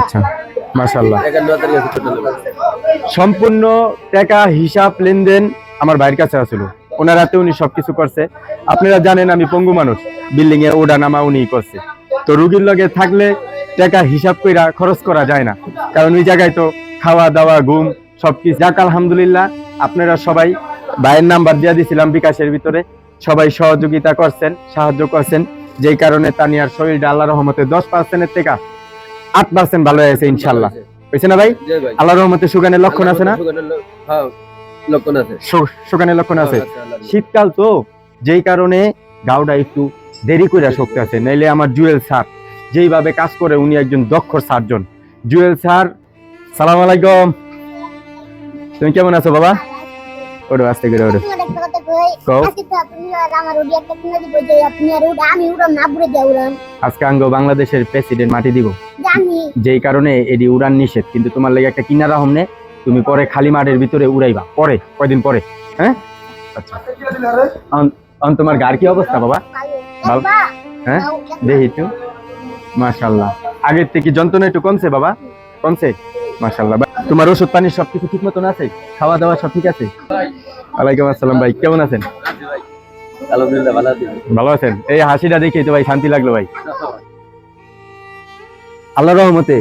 আচ্ছা সম্পূর্ণ টাকা, হিসাব, লেনদেন আমার ভাইয়ের কাছে আছিল। ওনার উনি সবকিছু করছে। আপনারা জানেন আমি পঙ্গু মানুষ। বিল্ডিং এ ওডা নামা উনি করছে। তো রুগীর লগে থাকলে টাকা, হিসাব কইরা খরচ করা যায় না। কারণ ওই জায়গায় তো খাওয়া, দাওয়া, ঘুম, সবকিছু। যাক, আলহামদুলিল্লাহ, আপনারা সবাই ভাইয়ের নাম্বার দিয়ে দিছিলাম বিকাশের ভিতরে। সবাই সহযোগিতা করছেন, সাহায্য করছেন। যেই কারণে তানিয়ার শরীরটা আল্লাহ রহমতে দশ পার্সেন্টের থেকে আট পার্সেন্ট ভালো হয়েছে ইনশাল্লাহ হয়েছে। না ভাই? আল্লাহ রহমতে সুগানের লক্ষণ আছে না? সুগানের হ্যাঁ লক্ষণ আছে। সুগানের লক্ষণ আছে। আচ্ছা, শীতকাল তো যেই কারণে গাউডা একটু দেরি করে শক্তি আছে নাইলে আমার জুয়েল স্যার যেইভাবে কাজ করে উনি একজন দক্ষ সার্জন। জুয়েল স্যার সালাম আলাইকুম। তুমি কেমন আছো বাবা? ওরো আস্তে করে ওরো। আজকে তো আঙ্গ বাংলাদেশের প্রেসিডেন্ট মাটি দিব। যেই কারণে এডি উড়ান নিষেধ কিন্তু তোমার লেগে একটা কিনারা হমনে তুমি পরে খালি মাঠের ভিতরে উড়াইবা পরে কয়দিন পরে হ্যাঁ? আচ্ছা। তোমার গার কি অবস্থা বাবা। হ্যাঁ? দেখি একটু। মাশাল্লাহ আগের থেকে যন্ত্রণা একটু কমছে বাবা? কমছে? মাশাল্লাহ তোমার ওষুধ পানি সবকিছু ঠিক মতন আছে? খাওয়া দাওয়া সব ঠিক আছে? ওয়ালাইকুম আসসালাম ভাই কেমন আছেন? ভালো আছেন? এই হাসিটা দেখে তো ভাই শান্তি লাগল ভাই। আল্লাহ রহমতে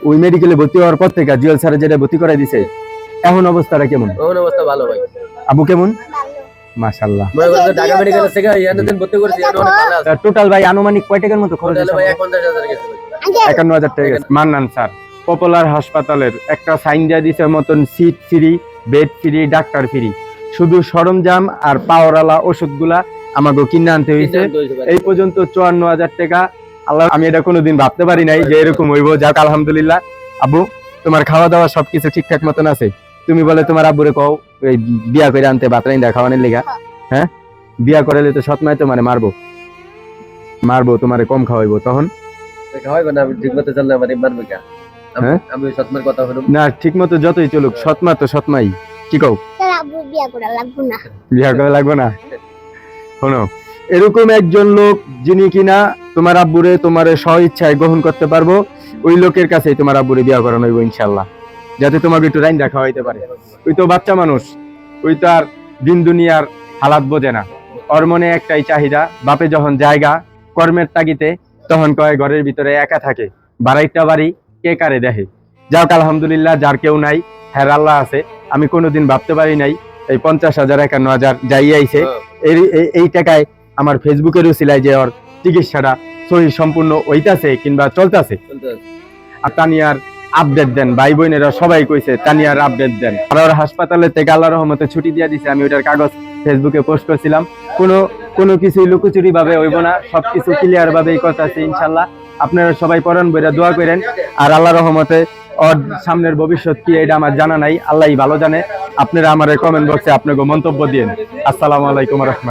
ওই মেডিকেলে ভর্তি হওয়ার পর থেকে জিওল স্যার যেটা ভর্তি করে দিছে এখন অবস্থাটা কেমন? আমার অবস্থা ভালো ভাই। আবু কেমন? মনে ঢাকা মেডিকেল থেকে ভর্তি করেছি টোটাল ভাই আনুমানিক কয় টাকার মতো খরচ ভাই গেছে টাকা গেছে। মান্নান স্যার পপুলার হাসপাতালের একটা সাইন দিয়ে দিছে মতন seat free bed free doctor free শুধু সরঞ্জাম আর পাওয়ারওয়ালা ওষুধগুলা আমাকে কিনে আনতে হয়েছে। এই পর্যন্ত চুয়ান্ন হাজার টাকা। আল্লাহ আমি এটা কোনোদিন ভাবতে পারি নাই যে এরকম হইব। যাক আলহামদুলিল্লাহ। আব্বু তোমার খাওয়া দাওয়া সবকিছু ঠিকঠাক মতন আছে? তুমি বলে তোমার আব্বুরে কও এই বিয়া করে আনতে বাতরাই খাওয়ানোর লেগা। হ্যাঁ? বিয়া করালে তো সৎমায় তোমার মারবো। মারবো তোমারে কম খাওয়াইবো। তখন? খাওয়াইবে না আমি ঠিক মতো চললে আমার মারবে কে? আমি- হ্যাঁ? সৎমার কথা না ঠিক মতো যতই চলুক সৎমা তো সৎমাই। কি কও? বিয়া করা লাগবো না। শোনো, এরকম একজন লোক যিনি কিনা তোমার আব্বুরে, তোমার ইচ্ছায় গ্রহণ করতে পারব, ওই লোকের তোমার আব্বুরে বিয়া করানো হইব ইনশাল্লাহ যাতে তোমাকে একটু রাইন হইতে পারে। ওই তো বাচ্চা মানুষ, ওই তো আর দিন দুনিয়ার হালাত বোঝে না। ওর মনে একটাই চাহিদা, বাপে যখন জায়গা, কর্মের তাগিতে তখন কয় ঘরের ভিতরে একা থাকে। বাড়াইটা বাড়ি কে কারে দেখে? যাক, আলহামদুলিল্লাহ, যার কেউ নাই হ্যাঁ আল্লাহ আছে। আমি কোনোদিন ভাবতে পারি নাই এই পঞ্চাশ হাজার একান্ন হাজার যাই আইছে। এই এই- টাকায় আমার ফেসবুকের উচিলায় যে ওর চিকিৎসাটা সহি সম্পূর্ণ ওইতাছে কিংবা চলতেছে। আর তানিয়ার আপডেট দেন ভাই বোনেরা সবাই কইছে তানিয়ার আপডেট দেন। আর ওর হাসপাতালে থেকে আল্লাহ রহমতে ছুটি দিয়ে দিছে আমি ওটার কাগজ ফেসবুকে পোস্ট করছিলাম। কোনো কোনো কিছুই লুকোচুরি ভাবে হইব না সবকিছু ক্লিয়ার ভাবেই কথা আছে ইনশাল্লাহ। আপনারা সবাই পড়ান বইরা দোয়া করেন আর আল্লাহ রহমতে ওর সামনের ভবিষ্যৎ কি এটা আমার জানা নাই আল্লাহ ভালো জানে। আপনারা আমার কমেন্ট বক্সে আপনাকে মন্তব্য দিয়েন। আসসালামু আলাইকুম রহমান